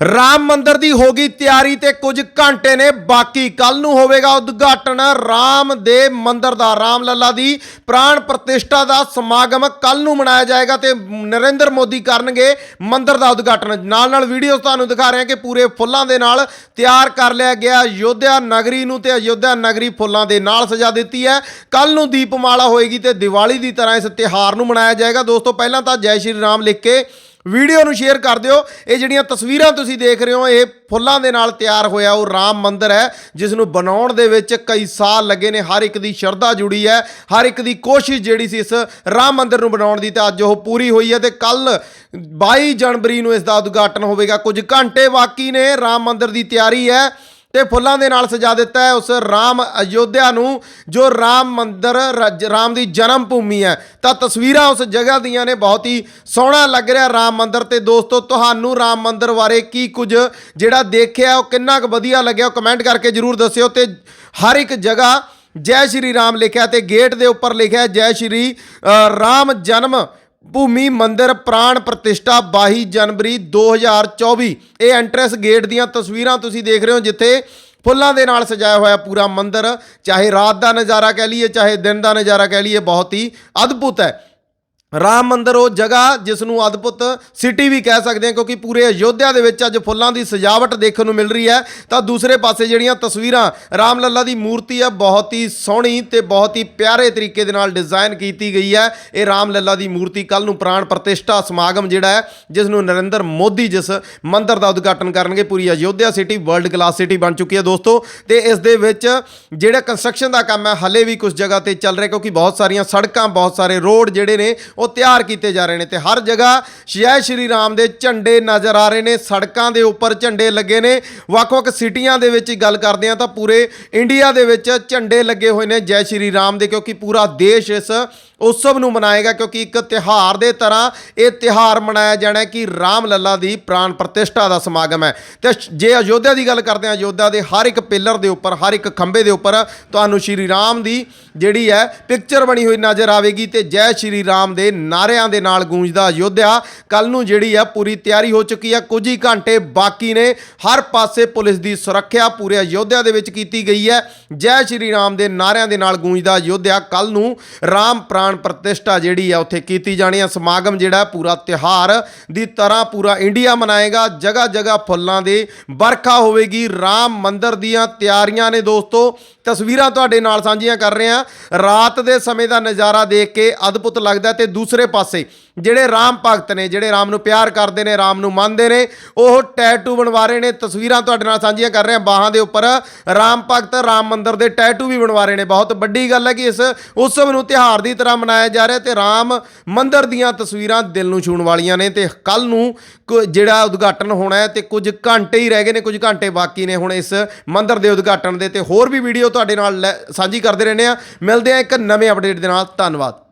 ਰਾਮ ਮੰਦਿਰ ਦੀ ਹੋ ਗਈ ਤਿਆਰੀ ਤੇ ਕੁਝ ਘੰਟੇ ਨੇ, ਬਾਕੀ ਕੱਲ ਨੂੰ ਹੋਵੇਗਾ ਉਦਘਾਟਨ ਰਾਮ ਦੇ ਮੰਦਿਰ ਦਾ, ਰਾਮ ਲੱਲਾ ਦੀ ਪ੍ਰਾਣ ਪ੍ਰਤਿਸ਼ਠਾ ਦਾ ਸਮਾਗਮ। ਕੱਲ ਨੂੰ ਮਨਾਇਆ ਜਾਏਗਾ ਤੇ ਨਰਿੰਦਰ ਮੋਦੀ ਕਰਨਗੇ ਮੰਦਿਰ ਦਾ ਉਦਘਾਟਨ। ਨਾਲ ਨਾਲ ਵੀਡੀਓ ਤੁਹਾਨੂੰ ਦਿਖਾ ਰਹੇ ਹਾਂ ਕਿ ਪੂਰੇ ਫੁੱਲਾਂ ਦੇ ਨਾਲ ਤਿਆਰ ਕਰ ਲਿਆ ਗਿਆ ਅਯੋਧਿਆ ਨਗਰੀ ਨੂੰ ਤੇ ਅਯੋਧਿਆ ਨਗਰੀ ਫੁੱਲਾਂ ਦੇ ਨਾਲ ਸਜਾ ਦਿੱਤੀ ਹੈ। ਕੱਲ ਨੂੰ ਦੀਪਮਾਲਾ ਹੋਏਗੀ ਤੇ ਦੀਵਾਲੀ ਦੀ ਤਰ੍ਹਾਂ ਇਸ ਤਿਹਾਰ ਨੂੰ ਮਨਾਇਆ ਜਾਏਗਾ। ਦੋਸਤੋ, ਪਹਿਲਾਂ ਤਾਂ ਜੈ ਸ਼੍ਰੀ ਰਾਮ ਲਿਖ ਕੇ ਵੀਡੀਓ ਨੂੰ ਸ਼ੇਅਰ ਕਰ ਦਿਓ। ਇਹ ਜਿਹੜੀਆਂ ਤਸਵੀਰਾਂ ਤੁਸੀਂ ਦੇਖ ਰਹੇ ਹੋ, ਇਹ ਫੁੱਲਾਂ ਦੇ ਨਾਲ ਤਿਆਰ ਹੋਇਆ ਉਹ ਰਾਮ ਮੰਦਿਰ ਹੈ ਜਿਸ ਨੂੰ ਬਣਾਉਣ ਦੇ ਵਿੱਚ ਕਈ ਸਾਲ ਲੱਗੇ ਨੇ। ਹਰ ਇੱਕ ਦੀ ਸ਼ਰਧਾ ਜੁੜੀ ਹੈ, ਹਰ ਇੱਕ ਦੀ ਕੋਸ਼ਿਸ਼ ਜਿਹੜੀ ਸੀ ਇਸ ਰਾਮ ਮੰਦਿਰ ਨੂੰ ਬਣਾਉਣ ਦੀ, ਤਾਂ ਅੱਜ ਉਹ ਪੂਰੀ ਹੋਈ ਹੈ। ਤੇ ਕੱਲ 22 ਜਨਵਰੀ ਨੂੰ ਇਸ ਦਾ ਉਦਘਾਟਨ ਹੋਵੇਗਾ। ਕੁਝ ਘੰਟੇ ਬਾਕੀ ਨੇ, ਰਾਮ ਮੰਦਿਰ ਦੀ ਤਿਆਰੀ ਹੈ। ਤੇ ਫੁੱਲਾਂ ਦੇ ਨਾਲ ਸਜਾ ਦਿੱਤਾ ਹੈ ਉਸ ਰਾਮ ਅਯੋਧਿਆ ਨੂੰ, ਜੋ ਰਾਮ ਮੰਦਿਰ ਰਾਮ ਦੀ ਜਨਮ ਭੂਮੀ ਹੈ। ਤਾਂ ਤਸਵੀਰਾਂ ਉਸ ਜਗ੍ਹਾ ਦੀਆਂ ਨੇ, ਬਹੁਤ ਹੀ ਸੋਹਣਾ ਲੱਗ ਰਿਹਾ ਰਾਮ ਮੰਦਿਰ ਤੇ। ਦੋਸਤੋ, ਤੁਹਾਨੂੰ ਰਾਮ ਮੰਦਿਰ ਬਾਰੇ ਕੀ ਕੁਝ ਜਿਹੜਾ ਦੇਖਿਆ, ਉਹ ਕਿੰਨਾ ਕੁ ਵਧੀਆ ਲੱਗਿਆ, ਉਹ ਕਮੈਂਟ ਕਰਕੇ ਜਰੂਰ ਦੱਸਿਓ। ਤੇ ਹਰ ਇੱਕ ਜਗ੍ਹਾ ਜੈ ਸ਼੍ਰੀ ਰਾਮ ਲਿਖਿਆ ਤੇ ਗੇਟ ਦੇ ਉੱਪਰ ਲਿਖਿਆ ਜੈ ਸ਼੍ਰੀ ਰਾਮ ਜਨਮ ਭੂਮੀ ਮੰਦਿਰ ਪ੍ਰਾਣ ਪ੍ਰਤਿਸ਼ਠਾ 22 ਜਨਵਰੀ 2024 ਇਹ ਐਂਟਰੈਂਸ ਗੇਟ ਦੀਆਂ ਤਸਵੀਰਾਂ ਤੁਸੀਂ ਦੇਖ ਰਹੇ ਹੋ, ਜਿੱਥੇ ਫੁੱਲਾਂ ਦੇ ਨਾਲ ਸਜਾਇਆ ਹੋਇਆ ਪੂਰਾ ਮੰਦਿਰ, ਚਾਹੇ ਰਾਤ ਦਾ ਨਜ਼ਾਰਾ ਕਹਿ ਲਈਏ, ਚਾਹੇ ਦਿਨ ਦਾ ਨਜ਼ਾਰਾ ਕਹਿ ਲਈਏ, ਬਹੁਤ ਹੀ ਅਦਭੁਤ ਹੈ। ਰਾਮ ਮੰਦਿਰ ਉਹ ਜਗ੍ਹਾ ਜਿਸ ਨੂੰ ਅਦਭੁਤ ਸਿਟੀ ਵੀ ਕਹਿ ਸਕਦੇ ਹਾਂ, ਕਿਉਂਕਿ ਪੂਰੇ ਅਯੋਧਿਆ ਦੇ ਵਿੱਚ ਅੱਜ ਫੁੱਲਾਂ ਦੀ ਸਜਾਵਟ ਦੇਖਣ ਨੂੰ ਮਿਲ ਰਹੀ ਹੈ। ਤਾਂ ਦੂਸਰੇ ਪਾਸੇ ਜਿਹੜੀਆਂ ਤਸਵੀਰਾਂ, ਰਾਮ ਲੱਲਾ ਦੀ ਮੂਰਤੀ ਹੈ ਬਹੁਤ ਹੀ ਸੋਹਣੀ ਤੇ ਬਹੁਤ ਹੀ ਪਿਆਰੇ ਤਰੀਕੇ ਦੇ ਨਾਲ ਡਿਜ਼ਾਈਨ ਕੀਤੀ ਗਈ ਹੈ। ਇਹ ਰਾਮ ਲੱਲਾ ਦੀ ਮੂਰਤੀ ਕੱਲ ਨੂੰ ਪ੍ਰਾਣ ਪ੍ਰਤਿਸ਼ਠਾ ਸਮਾਗਮ ਜਿਹੜਾ ਹੈ ਜਿਸ ਨੂੰ ਨਰਿੰਦਰ ਮੋਦੀ ਜਿਸ ਮੰਦਿਰ ਦਾ ਉਦਘਾਟਨ ਕਰਨਗੇ, ਪੂਰੀ Ayodhya city world class city ਬਣ ਚੁੱਕੀ ਹੈ ਦੋਸਤੋ। ਤੇ ਇਸ ਦੇ ਵਿੱਚ ਜਿਹੜਾ ਕੰਸਟਰਕਸ਼ਨ ਦਾ ਕੰਮ ਹੈ, ਹਲੇ ਵੀ ਕੁਝ ਜਗ੍ਹਾ ਤੇ ਚੱਲ ਰਿਹਾ, ਕਿਉਂਕਿ ਬਹੁਤ ਸਾਰੀਆਂ ਸੜਕਾਂ, ਬਹੁਤ ਸਾਰੇ ਰੋਡ ਜਿਹੜੇ ਨੇ ਉਹ ਤਿਆਰ ਕੀਤੇ ਜਾ ਰਹੇ ਨੇ ਤੇ ਹਰ ਜਗ੍ਹਾ ਜੈ ਸ਼੍ਰੀ ਰਾਮ ਦੇ ਝੰਡੇ ਨਜ਼ਰ ਆ ਰਹੇ ਨੇ, ਸੜਕਾਂ ਦੇ ਉੱਪਰ ਝੰਡੇ ਲੱਗੇ ਨੇ। ਵੱਖ-ਵੱਖ ਸਿਟੀਆਂ ਦੇ ਵਿੱਚ ਗੱਲ ਕਰਦੇ ਆ ਤਾਂ ਪੂਰੇ ਇੰਡੀਆ ਦੇ ਵਿੱਚ ਝੰਡੇ ਲੱਗੇ ਹੋਏ ਨੇ ਜੈ ਸ਼੍ਰੀ ਰਾਮ ਦੇ, ਕਿਉਂਕਿ ਪੂਰਾ ਦੇਸ਼ ਇਸ ਉਤਸਵ ਨੂੰ ਮਨਾਏਗਾ, ਕਿਉਂਕਿ ਇੱਕ ਤਿਹਾਰ ਦੇ ਤਰ੍ਹਾਂ ਇਹ ਤਿਹਾਰ ਮਨਾਇਆ ਜਾਣਾ ਕਿ ਰਾਮ ਲੱਲਾ ਦੀ ਪ੍ਰਾਣ ਪ੍ਰਤਿਸ਼ਠਾ ਦਾ ਸਮਾਗਮ ਹੈ। ਤੇ ਜੇ ਅਯੋਧਿਆ ਦੀ ਗੱਲ ਕਰਦੇ ਹਾਂ, ਅਯੋਧਿਆ ਦੇ ਹਰ ਇੱਕ ਪਿੱਲਰ ਦੇ ਉੱਪਰ, ਹਰ ਇੱਕ ਖੰਭੇ ਦੇ ਉੱਪਰ ਤੁਹਾਨੂੰ ਸ਼੍ਰੀ ਰਾਮ ਦੀ ਜਿਹੜੀ ਹੈ ਪਿਕਚਰ ਬਣੀ ਹੋਈ ਨਜ਼ਰ ਆਵੇਗੀ ਤੇ ਜੈ ਸ਼੍ਰੀ ਰਾਮ ਦੇ ਨਾਰਿਆਂ ਦੇ ਨਾਲ ਗੂੰਜਦਾ ਅਯੋਧਿਆ ਕੱਲ ਨੂੰ ਜਿਹੜੀ ਹੈ ਪੂਰੀ ਤਿਆਰੀ ਹੋ ਚੁੱਕੀ ਹੈ ਕੁਝ ਹੀ ਘੰਟੇ ਬਾਕੀ ਨੇ। ਹਰ ਪਾਸੇ ਪੁਲਿਸ ਦੀ ਸੁਰੱਖਿਆ ਪੂਰੇ ਅਯੋਧਿਆ ਦੇ ਵਿੱਚ ਕੀਤੀ ਗਈ ਹੈ। ਜੈ ਸ਼੍ਰੀ ਰਾਮ ਦੇ ਨਾਰਿਆਂ ਦੇ ਨਾਲ ਗੂੰਜਦਾ ਅਯੋਧਿਆ ਕੱਲ ਨੂੰ ਰਾਮ ਪ੍ਰਾਣ ਪ੍ਰਤਿਸ਼ਠਾ ਜਿਹੜੀ ਹੈ ਉੱਥੇ ਕੀਤੀ ਜਾਣੀ ਆ। ਸਮਾਗਮ ਜਿਹੜਾ ਪੂਰਾ ਤਿਹਾਰ ਦੀ ਤਰ੍ਹਾਂ ਪੂਰਾ ਇੰਡੀਆ ਮਨਾਏਗਾ। ਜਗ੍ਹਾ ਜਗ੍ਹਾ ਫੁੱਲਾਂ ਦੇ ਵਰਖਾ ਹੋਵੇਗੀ। ਰਾਮ ਮੰਦਰ ਦੀਆਂ ਤਿਆਰੀਆਂ ਨੇ ਦੋਸਤੋ। ਤਸਵੀਰਾਂ ਤੁਹਾਡੇ ਨਾਲ ਸਾਂਝੀਆਂ ਕਰ ਰਹੇ। ਹਾਂ ਰਾਤ ਦੇ ਸਮੇਂ ਦਾ ਨਜ਼ਾਰਾ ਦੇਖ ਕੇ ਅਦਭੁਤ ਲੱਗਦਾ ਤੇ ਦੂਸਰੇ ਪਾਸੇ ਜਿਹੜੇ ਰਾਮ ਭਗਤ ਨੇ, ਜਿਹੜੇ ਰਾਮ ਨੂੰ ਪਿਆਰ ਕਰਦੇ ਨੇ, ਰਾਮ ਨੂੰ ਮੰਨਦੇ ਨੇ, ਉਹ ਟੈਟੂ ਬਣਵਾ ਰਹੇ ਨੇ। ਤਸਵੀਰਾਂ ਤੁਹਾਡੇ ਨਾਲ ਸਾਂਝੀਆਂ ਕਰ ਰਹੇ। ਹਾਂ ਬਾਹਾਂ ਦੇ ਉੱਪਰ ਰਾਮ ਭਗਤ, ਰਾਮ ਮੰਦਿਰ ਦੇ ਟੈਟੂ ਵੀ ਬਣਵਾ ਰਹੇ ਨੇ। ਬਹੁਤ ਵੱਡੀ ਗੱਲ ਹੈ ਕਿ ਇਸ ਉਤਸਵ ਨੂੰ ਤਿਹਾਰ ਦੀ ਤਰ੍ਹਾਂ ਮਨਾਇਆ ਜਾ ਰਿਹਾ ਤੇ ਰਾਮ ਮੰਦਿਰ ਦੀਆਂ ਤਸਵੀਰਾਂ ਦਿਲ ਨੂੰ ਛੂਹਣ ਵਾਲੀਆਂ ਨੇ ਤੇ ਕੱਲ ਨੂੰ ਕੁ- ਜਿਹੜਾ ਉਦਘਾਟਨ ਹੋਣਾ ਹੈ ਤੇ ਕੁਝ ਘੰਟੇ ਹੀ ਰਹਿ ਗਏ ਨੇ, ਕੁਝ ਘੰਟੇ ਬਾਕੀ ਨੇ ਹੁਣ ਇਸ ਮੰਦਿਰ ਦੇ ਉਦਘਾਟਨ ਦੇ ਤੇ ਹੋਰ ਵੀ ਵੀਡੀਓ ਤੁਹਾਡੇ ਨਾਲ ਲੈ- ਸਾਂਝੀ ਕਰਦੇ ਰਹਿੰਦੇ ਆ ਮਿਲਦੇ ਆ ਇੱਕ ਨਵੇਂ ਅਪਡੇਟ ਦੇ ਨਾਲ। ਧੰਨਵਾਦ।